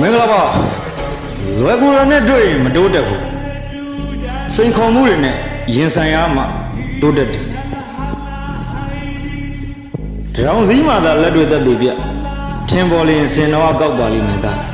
မင်္ဂလာပါလွယ်ကူရနဲ့တွေ့ရင်မတိုးတက်ဘူးစိန်ခေါ်မှုတွေနဲ့ရင်ဆိုင်ရမှတိုးတက်တယ်တောင်စည်းမှာသာလက်တွေသက်သေပြထင်ပေါ်လျင်စင်တော်ကောက်ပါလိမ့်မယ်သား